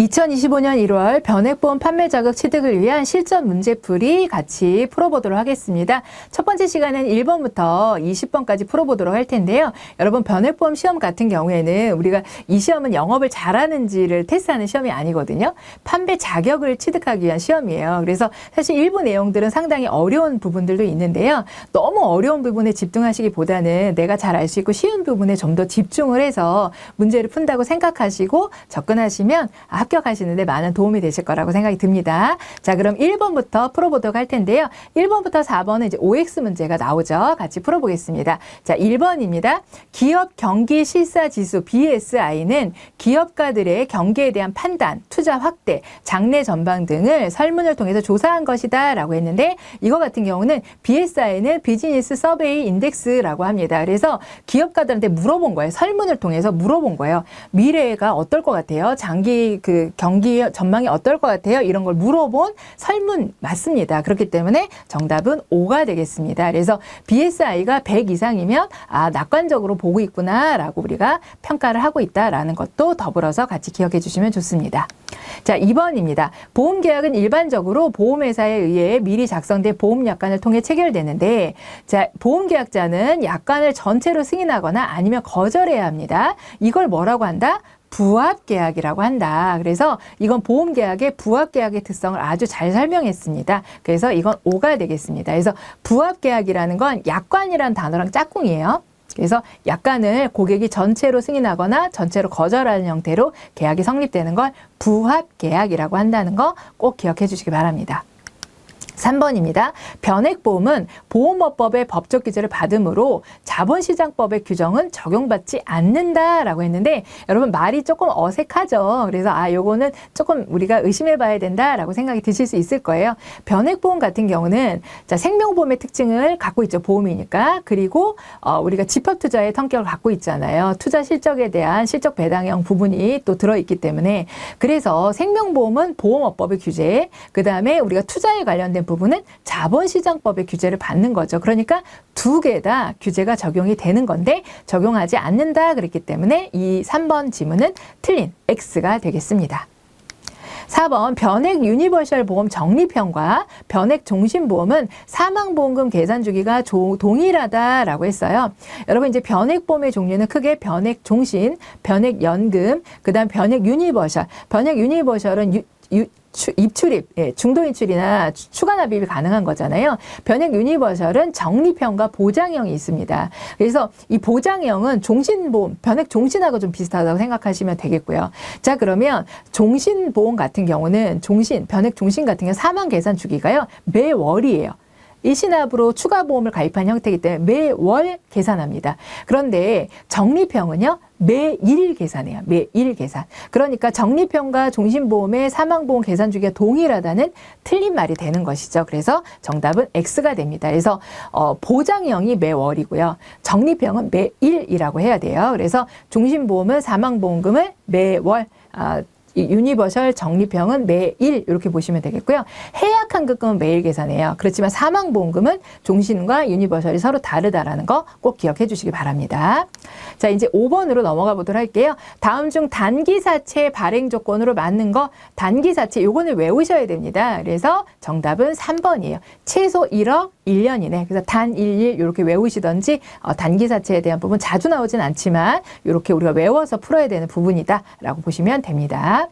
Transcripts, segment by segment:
2025년 1월 변액보험 판매 자격 취득을 위한 실전 문제풀이 같이 풀어보도록 하겠습니다. 첫 번째 시간은 1번부터 20번까지 풀어보도록 할 텐데요. 여러분 변액보험 시험 같은 경우에는 우리가 이 시험은 영업을 잘하는지를 테스트하는 시험이 아니거든요. 판매 자격을 취득하기 위한 시험이에요. 그래서 사실 일부 내용들은 상당히 어려운 부분들도 있는데요. 너무 어려운 부분에 집중하시기보다는 내가 잘 알 수 있고 쉬운 부분에 좀 더 집중을 해서 문제를 푼다고 생각하시고 접근하시면 합격하시는데 많은 도움이 되실 거라고 생각이 듭니다. 자, 그럼 1번부터 풀어보도록 할 텐데요. 1번부터 4번은 이제 OX 문제가 나오죠. 같이 풀어보겠습니다. 자, 1번입니다. 기업 경기 실사 지수 BSI는 기업가들의 경기에 대한 판단, 투자 확대, 장래 전망 등을 설문을 통해서 조사한 것이다 라고 했는데 이거 같은 경우는 BSI는 비즈니스 서베이 인덱스라고 합니다. 그래서 기업가들한테 물어본 거예요. 설문을 통해서 물어본 거예요. 미래가 어떨 것 같아요? 장기 그 경기 전망이 어떨 것 같아요? 이런 걸 물어본 설문 맞습니다. 그렇기 때문에 정답은 5가 되겠습니다. 그래서 BSI가 100 이상이면 아, 낙관적으로 보고 있구나라고 우리가 평가를 하고 있다라는 것도 더불어서 같이 기억해 주시면 좋습니다. 자, 2번입니다. 보험 계약은 일반적으로 보험회사에 의해 미리 작성된 보험 약관을 통해 체결되는데 자, 보험 계약자는 약관을 전체로 승인하거나 아니면 거절해야 합니다. 이걸 뭐라고 한다? 부합 계약이라고 한다. 그래서 이건 보험 계약의 부합 계약의 특성을 아주 잘 설명했습니다. 그래서 이건 5가 되겠습니다. 그래서 부합 계약이라는 건 약관이라는 단어랑 짝꿍이에요. 그래서 약관을 고객이 전체로 승인하거나 전체로 거절하는 형태로 계약이 성립되는 걸 부합 계약이라고 한다는 거 꼭 기억해 주시기 바랍니다. 3번입니다. 변액보험은 보험업법의 법적 규제를 받으므로 자본시장법의 규정은 적용받지 않는다라고 했는데 여러분 말이 조금 어색하죠. 그래서 아 요거는 조금 우리가 의심해 봐야 된다라고 생각이 드실 수 있을 거예요. 변액보험 같은 경우는 자 생명보험의 특징을 갖고 있죠. 보험이니까. 그리고 어, 우리가 집합 투자의 성격을 갖고 있잖아요. 투자 실적에 대한 실적 배당형 부분이 또 들어 있기 때문에 그래서 생명보험은 보험업법의 규제 그다음에 우리가 투자에 관련된 부분은 자본시장법의 규제를 받는 거죠. 그러니까 두 개 다 규제가 적용이 되는 건데 적용하지 않는다 그랬기 때문에 이 3번 지문은 틀린 X가 되겠습니다. 4번 변액 유니버셜 보험 적립형과 변액 종신보험은 사망보험금 계산 주기가 조- 동일하다라고 했어요. 여러분 이제 변액 보험의 종류는 크게 변액 종신, 변액 연금, 그다음 변액 유니버셜. 변액 유니버셜은 유, 유, 추- 입출입, 예, 중도 인출이나 추- 추가 납입이 가능한 거잖아요. 변액 유니버셜은 적립형과 보장형이 있습니다. 그래서 이 보장형은 종신보험, 변액 종신하고 좀 비슷하다고 생각하시면 되겠고요. 자, 그러면 종신보험 같은 경우는 종신, 변액 종신 같은 경우 사망 계산 주기가요, 매월이에요. 일시납으로 추가 보험을 가입한 형태이기 때문에 매월 계산합니다. 그런데 적립형은요, 매일 계산해요. 매일 계산. 그러니까 적립형과 종신보험의 사망보험 계산 주기가 동일하다는 틀린 말이 되는 것이죠. 그래서 정답은 X가 됩니다. 그래서 어, 보장형이 매월이고요. 적립형은 매일이라고 해야 돼요. 그래서 종신보험은 사망보험금을 매월 아, 이 유니버셜 적립형은 매일 이렇게 보시면 되겠고요. 해약 환급금은 매일 계산해요. 그렇지만 사망보험금은 종신과 유니버셜이 서로 다르다라는 거 꼭 기억해 주시기 바랍니다. 자, 이제 5번으로 넘어가 보도록 할게요. 다음 중 단기사채 발행 조건으로 맞는 거 단기사채 요거는 외우셔야 됩니다. 그래서 정답은 3번이에요. 최소 1억 1년 이내. 그래서 단11 이렇게 외우시던지 어, 단기사채에 대한 부분 자주 나오진 않지만 이렇게 우리가 외워서 풀어야 되는 부분이다라고 보시면 됩니다.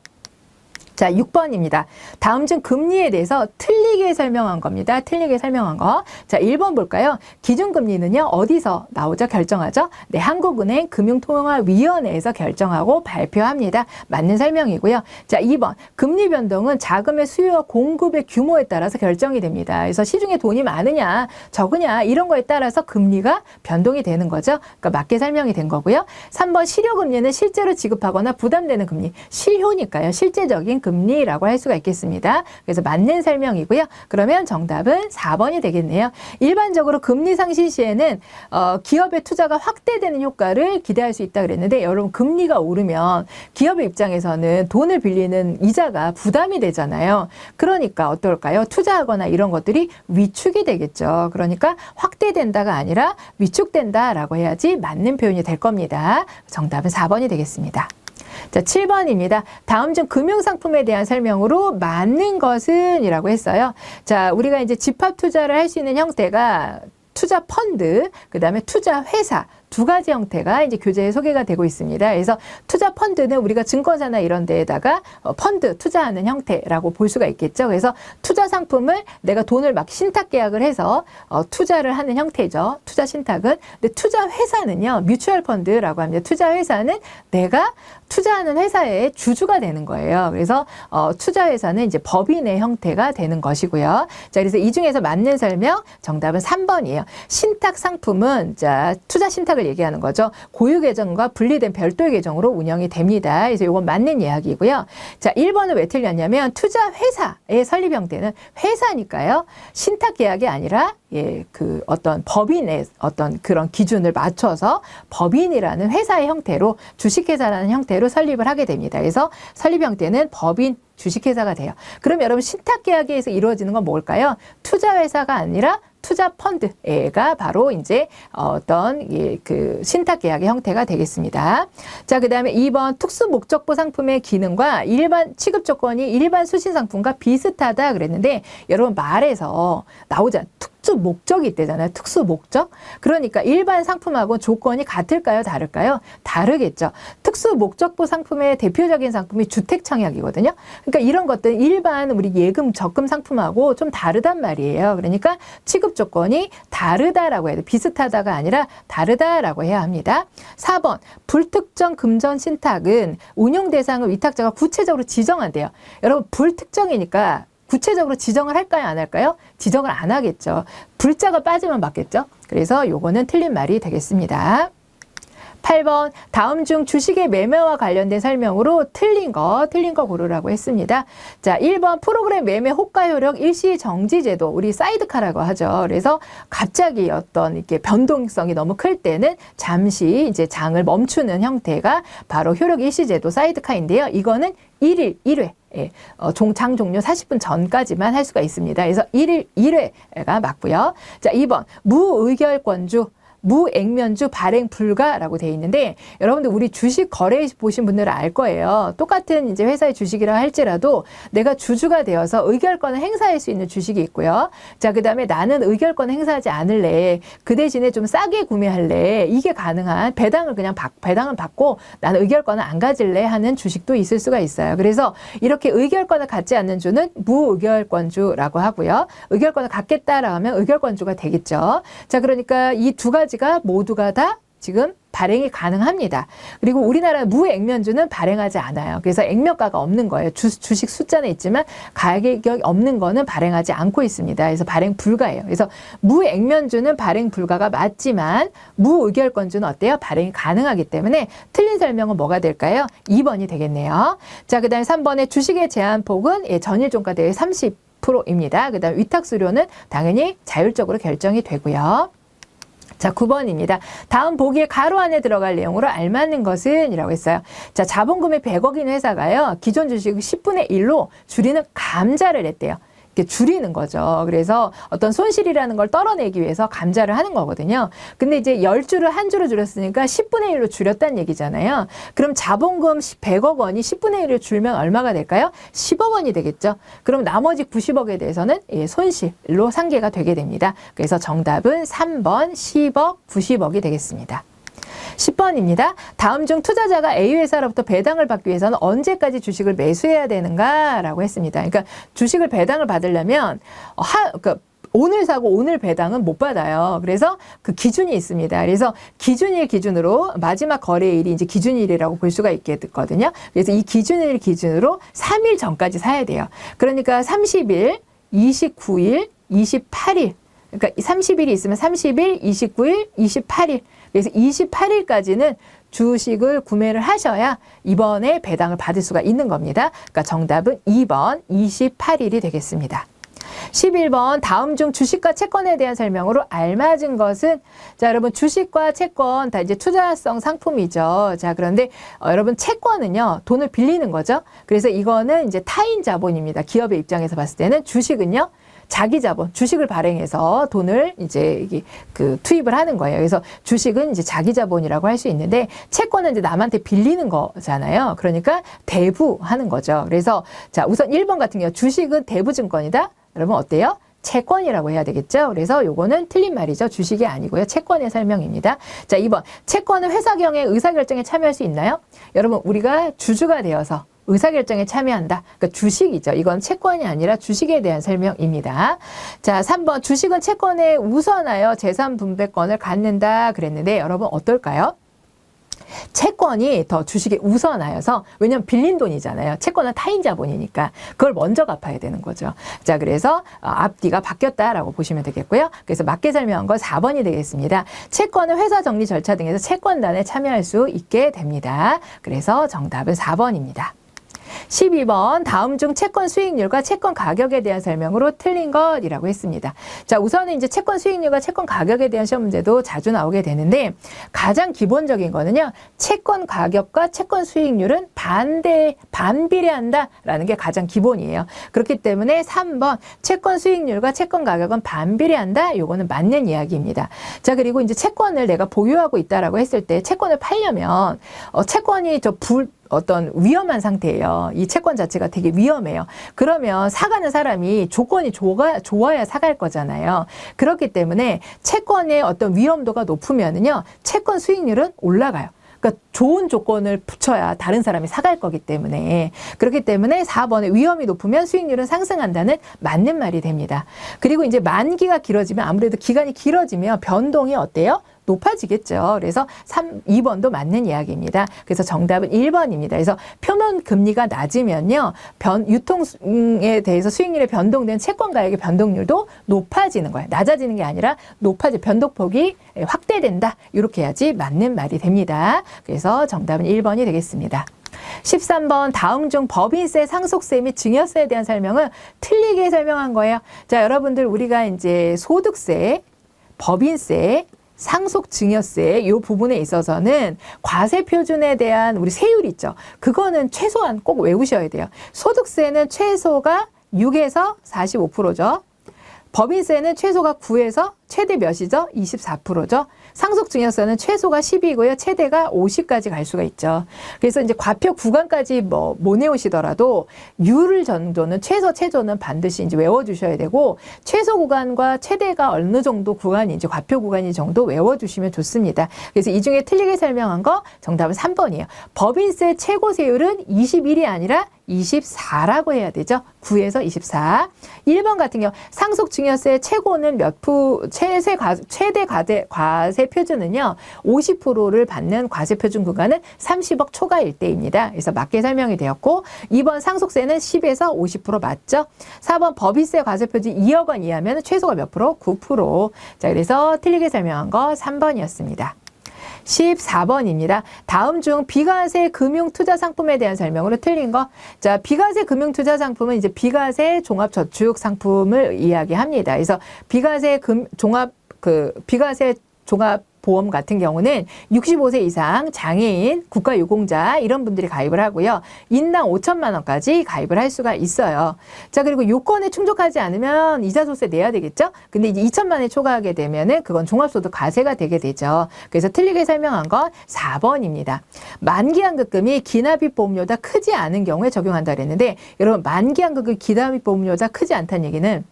자, 6번입니다. 다음 중 금리에 대해서 틀리게 설명한 겁니다. 틀리게 설명한 거. 자, 1번 볼까요? 기준금리는요, 어디서 나오죠? 결정하죠? 네, 한국은행 금융통화위원회에서 결정하고 발표합니다. 맞는 설명이고요. 자, 2번. 금리 변동은 자금의 수요와 공급의 규모에 따라서 결정이 됩니다. 그래서 시중에 돈이 많으냐, 적으냐, 이런 거에 따라서 금리가 변동이 되는 거죠. 그러니까 맞게 설명이 된 거고요. 3번 실효금리는 실제로 지급하거나 부담되는 금리, 실효니까요. 실제적인 금리 라고 할 수가 있겠습니다. 그래서 맞는 설명이고요. 그러면 정답은 4번이 되겠네요. 일반적으로 금리 상실 시에는 어, 기업의 투자가 확대되는 효과를 기대할 수 있다 그랬는데 여러분 금리가 오르면 기업의 입장에서는 돈을 빌리는 이자가 부담이 되잖아요. 그러니까 어떨까요? 투자하거나 이런 것들이 위축이 되겠죠. 그러니까 확대된다가 아니라 위축된다라고 해야지 맞는 표현이 될 겁니다. 정답은 4번이 되겠습니다. 자, 7번입니다. 다음 중 금융상품에 대한 설명으로 맞는 것은 이라고 했어요. 자, 우리가 이제 집합 투자를 할 수 있는 형태가 투자 펀드, 그 다음에 투자 회사, 두 가지 형태가 이제 교재에 소개가 되고 있습니다. 그래서 투자 펀드는 우리가 증권사나 이런 데에다가 어, 펀드 투자하는 형태라고 볼 수가 있겠죠. 그래서 투자 상품을 내가 돈을 막 신탁 계약을 해서 어, 투자를 하는 형태죠. 투자 신탁은. 근데 투자 회사는요, 뮤추얼 펀드라고 합니다. 투자 회사는 내가 투자하는 회사의 주주가 되는 거예요. 그래서 어, 투자 회사는 이제 법인의 형태가 되는 것이고요. 자, 그래서 이 중에서 맞는 설명 정답은 3번이에요. 신탁 상품은 자, 투자 신탁 을 얘기하는 거죠. 고유 계정과 분리된 별도의 계정으로 운영이 됩니다. 그래서 이건 맞는 이야기고요. 자, 1번은 왜 틀렸냐면 투자 회사의 설립 형태는 회사니까요. 신탁 계약이 아니라 예, 그 어떤 법인의 어떤 그런 기준을 맞춰서 법인이라는 회사의 형태로 주식회사라는 형태로 설립을 하게 됩니다. 그래서 설립 형태는 법인 주식회사가 돼요. 그럼 여러분 신탁 계약에 의해서 이루어지는 건 뭘까요? 투자 회사가 아니라 투자 펀드가 바로 이제 어떤 예, 그 신탁 계약의 형태가 되겠습니다. 자, 그다음에 2번 특수 목적보 상품의 기능과 일반 취급 조건이 일반 수신 상품과 비슷하다 그랬는데 여러분 말에서 나오잖아. 특수 목적이 있대잖아요. 특수 목적. 그러니까 일반 상품하고 조건이 같을까요? 다를까요? 다르겠죠. 특수 목적보 상품의 대표적인 상품이 주택 청약이거든요. 그러니까 이런 것들 일반 우리 예금 적금 상품하고 좀 다르단 말이에요. 그러니까 취급 조건이 다르다라고 해야 돼. 비슷하다가 아니라 다르다라고 해야 합니다. 4번 불특정 금전 신탁은 운용 대상을 위탁자가 구체적으로 지정한대요. 여러분 불특정이니까 구체적으로 지정을 할까요? 안 할까요? 지정을 안 하겠죠. 불자가 빠지면 맞겠죠? 그래서 요거는 틀린 말이 되겠습니다. 8번 다음 중 주식의 매매와 관련된 설명으로 틀린 거 틀린 거 고르라고 했습니다. 자, 1번 프로그램 매매 호가 효력 일시 정지 제도 우리 사이드카라고 하죠. 그래서 갑자기 어떤 이렇게 변동성이 너무 클 때는 잠시 이제 장을 멈추는 형태가 바로 효력 일시 제도 사이드카인데요. 이거는 1일 1회 예, 어, 종, 장 종료 40분 전까지만 할 수가 있습니다. 그래서 1일 1회가 맞고요. 자, 2번 무의결권주 무액면주 발행 불가라고 돼 있는데 여러분들 우리 주식 거래 보신 분들은 알 거예요. 똑같은 이제 회사의 주식이라 할지라도 내가 주주가 되어서 의결권을 행사할 수 있는 주식이 있고요. 자, 그다음에 나는 의결권을 행사하지 않을래. 그 대신에 좀 싸게 구매할래. 이게 가능한 배당을 그냥 받, 배당을 받고 나는 의결권을 안 가질래 하는 주식도 있을 수가 있어요. 그래서 이렇게 의결권을 갖지 않는 주는 무의결권주라고 하고요. 의결권을 갖겠다라고 하면 의결권주가 되겠죠. 자, 그러니까 이 두 가지 가 모두가 다 지금 발행이 가능합니다. 그리고 우리나라 무액면주는 발행하지 않아요. 그래서 액면가가 없는 거예요. 주, 주식 숫자는 있지만 가격이 없는 거는 발행하지 않고 있습니다. 그래서 발행 불가예요. 그래서 무액면주는 발행 불가가 맞지만 무의결권주는 어때요? 발행이 가능하기 때문에 틀린 설명은 뭐가 될까요? 2번이 되겠네요. 자, 그 다음에 3번에 주식의 제한폭은 예, 전일 종가대의 30%입니다. 그 다음에 위탁 수료는 당연히 자율적으로 결정이 되고요. 자, 9번입니다. 다음 보기에 가로 안에 들어갈 내용으로 알맞는 것은 이라고 했어요. 자, 자본금이 100억인 회사가요. 기존 주식을 10분의 1로 줄이는 감자를 했대요. 줄이는 거죠. 그래서 어떤 손실이라는 걸 떨어내기 위해서 감자를 하는 거거든요. 근데 이제 10주를 한 주로 줄였으니까 10분의 1로 줄였다는 얘기잖아요. 그럼 자본금 100억 원이 10분의 1을 줄면 얼마가 될까요? 10억 원이 되겠죠. 그럼 나머지 90억에 대해서는 예, 손실로 상계가 되게 됩니다. 그래서 정답은 3번 10억, 90억이 되겠습니다. 10번입니다. 다음 중 투자자가 A 회사로부터 배당을 받기 위해서는 언제까지 주식을 매수해야 되는가라고 했습니다. 그러니까 주식을 배당을 받으려면 하, 그러니까 오늘 사고 오늘 배당은 못 받아요. 그래서 그 기준이 있습니다. 그래서 기준일 기준으로 마지막 거래일이 이제 기준일이라고 볼 수가 있겠거든요. 그래서 이 기준일 기준으로 3일 전까지 사야 돼요. 그러니까 30일, 29일, 28일 그러니까 30일이 있으면 30일, 29일, 28일. 그래서 28일까지는 주식을 구매를 하셔야 이번에 배당을 받을 수가 있는 겁니다. 그러니까 정답은 2번 28일이 되겠습니다. 11번 다음 중 주식과 채권에 대한 설명으로 알맞은 것은 자 여러분 주식과 채권 다 이제 투자성 상품이죠. 자 그런데 어, 여러분 채권은요 돈을 빌리는 거죠. 그래서 이거는 이제 타인 자본입니다. 기업의 입장에서 봤을 때는 주식은요 자기 자본, 주식을 발행해서 돈을 이제 그 투입을 하는 거예요. 그래서 주식은 이제 자기 자본이라고 할 수 있는데 채권은 이제 남한테 빌리는 거잖아요. 그러니까 대부하는 거죠. 그래서 자, 우선 1번 같은 경우 주식은 대부증권이다. 여러분 어때요? 채권이라고 해야 되겠죠. 그래서 요거는 틀린 말이죠. 주식이 아니고요. 채권의 설명입니다. 자, 2번. 채권은 회사경의 의사결정에 참여할 수 있나요? 여러분, 우리가 주주가 되어서 의사결정에 참여한다. 그러니까 주식이죠. 이건 채권이 아니라 주식에 대한 설명입니다. 자, 3번. 주식은 채권에 우선하여 재산 분배권을 갖는다. 그랬는데 여러분 어떨까요? 채권이 더 주식에 우선하여서 왜냐면 빌린 돈이잖아요. 채권은 타인 자본이니까 그걸 먼저 갚아야 되는 거죠. 자, 그래서 어, 앞뒤가 바뀌었다라고 보시면 되겠고요. 그래서 맞게 설명한 건 4번이 되겠습니다. 채권은 회사 정리 절차 등에서 채권단에 참여할 수 있게 됩니다. 그래서 정답은 4번입니다. 12번 다음 중 채권 수익률과 채권 가격에 대한 설명으로 틀린 것이라고 했습니다. 자, 우선은 이제 채권 수익률과 채권 가격에 대한 시험 문제도 자주 나오게 되는데 가장 기본적인 거는요. 채권 가격과 채권 수익률은 반대 반비례한다라는 게 가장 기본이에요. 그렇기 때문에 3번 채권 수익률과 채권 가격은 반비례한다. 요거는 맞는 이야기입니다. 자, 그리고 이제 채권을 내가 보유하고 있다라고 했을 때 채권을 팔려면 어, 채권이 저 불 어떤 위험한 상태예요. 이 채권 자체가 되게 위험해요. 그러면 사가는 사람이 조건이 좋아, 좋아야 사갈 거잖아요. 그렇기 때문에 채권의 어떤 위험도가 높으면은요, 채권 수익률은 올라가요. 그러니까 좋은 조건을 붙여야 다른 사람이 사갈 거기 때문에 그렇기 때문에 4번에 위험이 높으면 수익률은 상승한다는 맞는 말이 됩니다. 그리고 이제 만기가 길어지면 아무래도 기간이 길어지면 변동이 어때요? 높아지겠죠. 그래서 3, 2번도 맞는 이야기입니다. 그래서 정답은 1번입니다. 그래서 표면 금리가 낮으면요. 변, 유통에 대해서 수익률에 변동된 채권 가격의 변동률도 높아지는 거예요. 낮아지는 게 아니라 높아지, 변동폭이 확대된다. 이렇게 해야지 맞는 말이 됩니다. 그래서 정답은 1번이 되겠습니다. 13번 다음 중 법인세, 상속세 및 증여세에 대한 설명은 틀리게 설명한 거예요. 자, 여러분들 우리가 이제 소득세, 법인세, 상속 증여세 이 부분에 있어서는 과세 표준에 대한 우리 세율 있죠. 그거는 최소한 꼭 외우셔야 돼요. 소득세는 최소가 6에서 45%죠. 법인세는 최소가 9에서 최대 몇이죠? 24%죠. 상속 증여세는 최소가 10이고요. 최대가 50까지 갈 수가 있죠. 그래서 이제 과표 구간까지 뭐 못 내오시더라도 유를 정도는 최소 최저는 반드시 이제 외워 주셔야 되고 최소 구간과 최대가 어느 정도 구간인지 과표 구간이 정도 외워 주시면 좋습니다. 그래서 이 중에 틀리게 설명한 거 정답은 3번이에요. 법인세 최고 세율은 21이 아니라 24라고 해야 되죠. 9에서 24. 1번 같은 경우 상속 증여세 최고는 몇 프, 최세 과, 최대 과세, 과세 표준은요. 50%를 받는 과세 표준 구간은 30억 초과일 때입니다. 그래서 맞게 설명이 되었고 2번 상속세는 10에서 50% 맞죠? 4번 법인세 과세 표준 2억 원 이하면 최소가 몇 프로? 9%. 자, 그래서 틀리게 설명한 거 3번이었습니다. 14번입니다. 다음 중 비과세 금융 투자 상품에 대한 설명으로 틀린 거. 자, 비과세 금융 투자 상품은 이제 비과세 종합 저축 상품을 이야기합니다. 그래서 비과세 금 종합 그 비과세 종합 보험 같은 경우는 65세 이상 장애인, 국가유공자 이런 분들이 가입을 하고요. 인당 5천만 원까지 가입을 할 수가 있어요. 자 그리고 요건에 충족하지 않으면 이자소세 내야 되겠죠. 근데 이제 2천만 원에 초과하게 되면은 그건 종합소득 과세가 되게 되죠. 그래서 틀리게 설명한 건 4번입니다. 만기한급금이 기납입 보험료보다 크지 않은 경우에 적용한다 그랬는데 여러분 만기한급금 기납입 보험료보다 크지 않다는 얘기는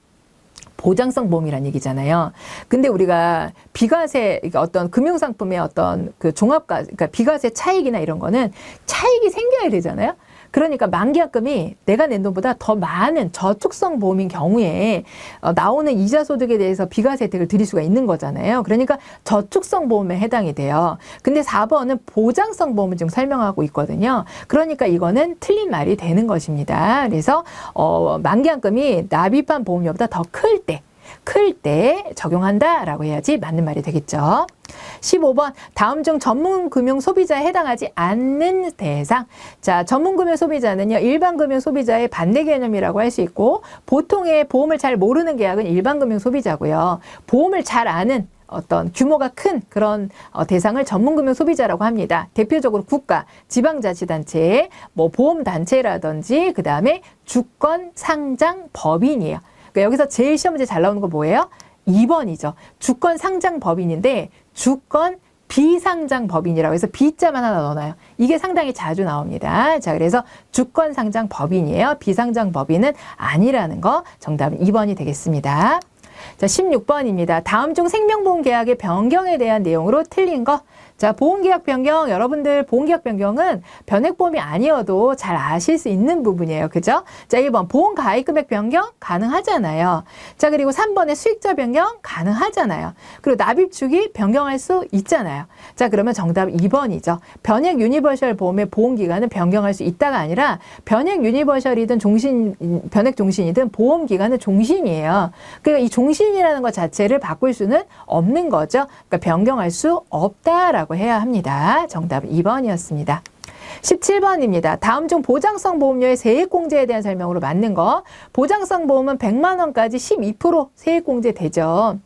보장성 보험이라는 얘기잖아요. 근데 우리가 비과세 그러니까 어떤 금융 상품의 어떤 그 종합가 그러니까 비과세 차익이나 이런 거는 차익이 생겨야 되잖아요. 그러니까 만기약금이 내가 낸 돈보다 더 많은 저축성 보험인 경우에 어, 나오는 이자 소득에 대해서 비과세 혜택을 드릴 수가 있는 거잖아요. 그러니까 저축성 보험에 해당이 돼요. 근데 4번은 보장성 보험을 지금 설명하고 있거든요. 그러니까 이거는 틀린 말이 되는 것입니다. 그래서 어, 만기약금이 납입한 보험료보다 더 클 때, 클 때 적용한다라고 해야지 맞는 말이 되겠죠. 15번 다음 중 전문 금융 소비자에 해당하지 않는 대상. 자, 전문 금융 소비자는요. 일반 금융 소비자의 반대 개념이라고 할 수 있고 보통의 보험을 잘 모르는 계약은 일반 금융 소비자고요. 보험을 잘 아는 어떤 규모가 큰 그런 어, 대상을 전문금융 소비자라고 합니다. 대표적으로 국가, 지방자치단체, 뭐 보험단체라든지 그 다음에 주권 상장 법인이에요. 그러니까 여기서 제일 시험 문제 잘 나오는 거 뭐예요? 2번이죠. 주권 상장 법인인데 주권 비상장 법인이라고 해서 B자만 하나 넣어놔요. 이게 상당히 자주 나옵니다. 자, 그래서 주권 상장 법인이에요. 비상장 법인은 아니라는 거 정답은 2번이 되겠습니다. 자, 16번입니다. 다음 중 생명보험 계약의 변경에 대한 내용으로 틀린 거. 자, 보험계약 변경, 여러분들 보험계약 변경은 변액보험이 아니어도 잘 아실 수 있는 부분이에요. 그죠? 자, 1번 보험 가입 금액 변경 가능하잖아요. 자, 그리고 3번에 수익자 변경 가능하잖아요. 그리고 납입 주기 변경할 수 있잖아요. 자, 그러면 정답 2번이죠. 변액 유니버셜 보험의 보험 기간은 변경할 수 있다가 아니라 변액 유니버셜이든 종신 변액 종신이든 보험 기간은 종신이에요. 그러니까 이 종신이라는 것 자체를 바꿀 수는 없는 거죠. 그러니까 변경할 수 없다라고 해야 합니다. 정답은 2번이었습니다. 17번입니다. 다음 중 보장성 보험료의 세액공제에 대한 설명으로 맞는 거. 보장성 보험은 100만 원까지 12% 세액공제 되죠.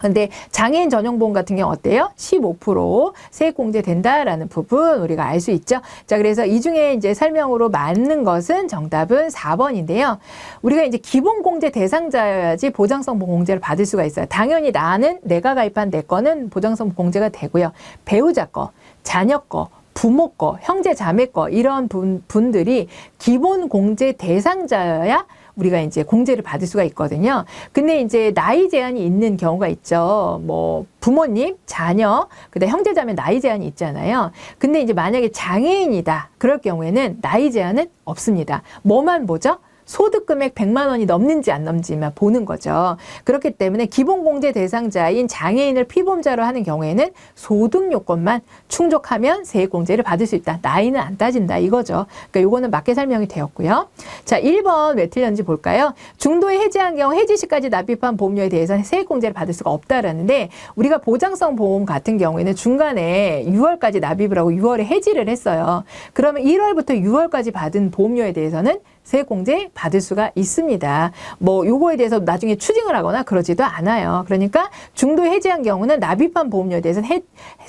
근데 장애인 전용 보험 같은 경우 어때요? 15% 세액 공제 된다라는 부분 우리가 알 수 있죠. 자, 그래서 이 중에 이제 설명으로 맞는 것은 정답은 4번인데요. 우리가 이제 기본 공제 대상자여야지 보장성 공제를 받을 수가 있어요. 당연히 나는 내가 가입한 내 거는 보장성 공제가 되고요. 배우자 거, 자녀 거, 부모 거, 형제 자매 거 이런 분, 분들이 기본 공제 대상자여야 우리가 이제 공제를 받을 수가 있거든요. 근데 이제 나이 제한이 있는 경우가 있죠. 뭐 부모님, 자녀, 그다음 형제자매 나이 제한이 있잖아요. 근데 이제 만약에 장애인이다. 그럴 경우에는 나이 제한은 없습니다. 뭐만 보죠? 소득 금액 100만 원이 넘는지 안 넘는지만 보는 거죠. 그렇기 때문에 기본 공제 대상자인 장애인을 피보험자로 하는 경우에는 소득 요건만 충족하면 세액 공제를 받을 수 있다. 나이는 안 따진다 이거죠. 그러니까 요거는 맞게 설명이 되었고요. 자, 1번 왜 틀렸는지 볼까요? 중도에 해지한 경우 해지 시까지 납입한 보험료에 대해서는 세액 공제를 받을 수가 없다라는데 우리가 보장성 보험 같은 경우에는 중간에 6월까지 납입을 하고 6월에 해지를 했어요. 그러면 1월부터 6월까지 받은 보험료에 대해서는 세액공제 받을 수가 있습니다. 뭐 요거에 대해서 나중에 추징을 하거나 그러지도 않아요. 그러니까 중도 해지한 경우는 납입한 보험료에 대해서는 해,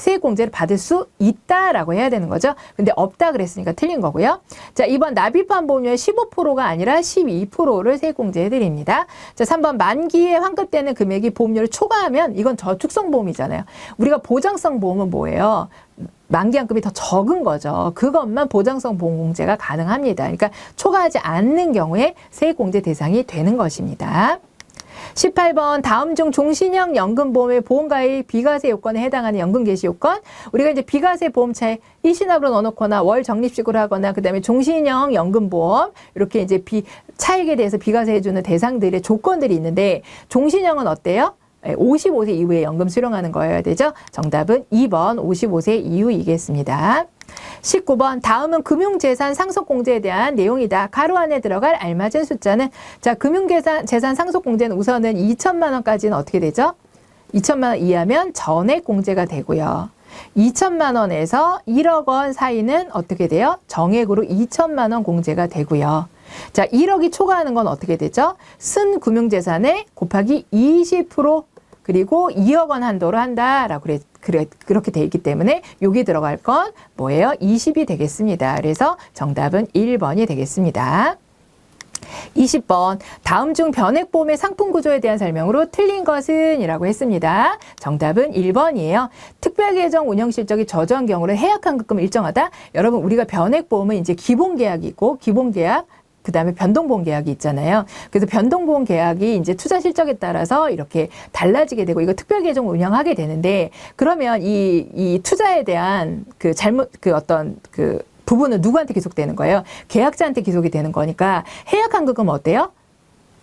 세액공제를 받을 수 있다라고 해야 되는 거죠. 근데 없다 그랬으니까 틀린 거고요. 자, 이번 납입한 보험료의 15%가 아니라 12%를 세액공제 해 드립니다. 자, 3번 만기에 환급되는 금액이 보험료를 초과하면 이건 저축성 보험이잖아요. 우리가 보장성 보험은 뭐예요? 만기한급이 더 적은 거죠. 그것만 보장성 보험공제가 가능합니다. 그러니까 초과하지 않는 경우에 세액공제 대상이 되는 것입니다. 18번 다음 중 종신형 연금보험의 보험가입 비과세 요건에 해당하는 연금 개시 요건 우리가 이제 비과세 보험차에 일시납으로 넣어놓거나 월 적립식으로 하거나 그다음에 종신형 연금보험 이렇게 이제 비 차익에 대해서 비과세 해주는 대상들의 조건들이 있는데 종신형은 어때요? 55세 이후에 연금 수령하는 거여야 되죠. 정답은 2번 55세 이후이겠습니다. 19번 다음은 금융재산 상속공제에 대한 내용이다. 가로 안에 들어갈 알맞은 숫자는 자 금융재산 재산 상속공제는 우선은 2천만 원까지는 어떻게 되죠? 2천만 원 이하면 전액 공제가 되고요. 2천만 원에서 1억 원 사이는 어떻게 돼요? 정액으로 2천만 원 공제가 되고요. 자, 1억이 초과하는 건 어떻게 되죠? 쓴 금융재산에 곱하기 20% 그리고 2억 원 한도로 한다라고 그래, 그래 그렇게 돼 있기 때문에 여기 들어갈 건 뭐예요? 20이 되겠습니다. 그래서 정답은 1번이 되겠습니다. 20번 다음 중 변액보험의 상품 구조에 대한 설명으로 틀린 것은 이라고 했습니다. 정답은 1번이에요. 특별계정 운영 실적이 저조한 경우를 해약환급금을 일정하다. 여러분 우리가 변액보험은 이제 기본계약이고 기본계약 그 다음에 변동보험 계약이 있잖아요. 그래서 변동보험 계약이 이제 투자 실적에 따라서 이렇게 달라지게 되고 이거 특별 계정을 운영하게 되는데 그러면 이, 이 투자에 대한 그 잘못, 그 어떤 그 부분은 누구한테 기속되는 거예요? 계약자한테 기속이 되는 거니까 해약환급금은 어때요?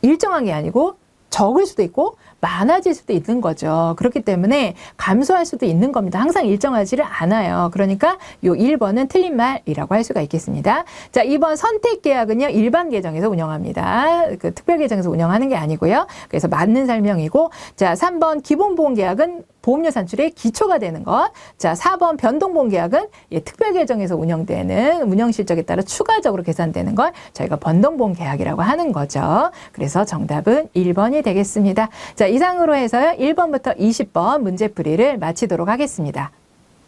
일정한 게 아니고 적을 수도 있고 많아질 수도 있는 거죠. 그렇기 때문에 감소할 수도 있는 겁니다. 항상 일정하지를 않아요. 그러니까 요 1번은 틀린 말이라고 할 수가 있겠습니다. 자, 2번 선택 계약은요. 일반 계정에서 운영합니다. 그 특별 계정에서 운영하는 게 아니고요. 그래서 맞는 설명이고 자, 3번 기본 보험 계약은 보험료 산출의 기초가 되는 것. 자, 4번 변동보험 계약은 예, 특별 계정에서 운영되는 운영 실적에 따라 추가적으로 계산되는 걸 저희가 변동보험 계약이라고 하는 거죠. 그래서 정답은 1번이 되겠습니다. 자, 이상으로 해서요. 1번부터 20번 문제풀이를 마치도록 하겠습니다.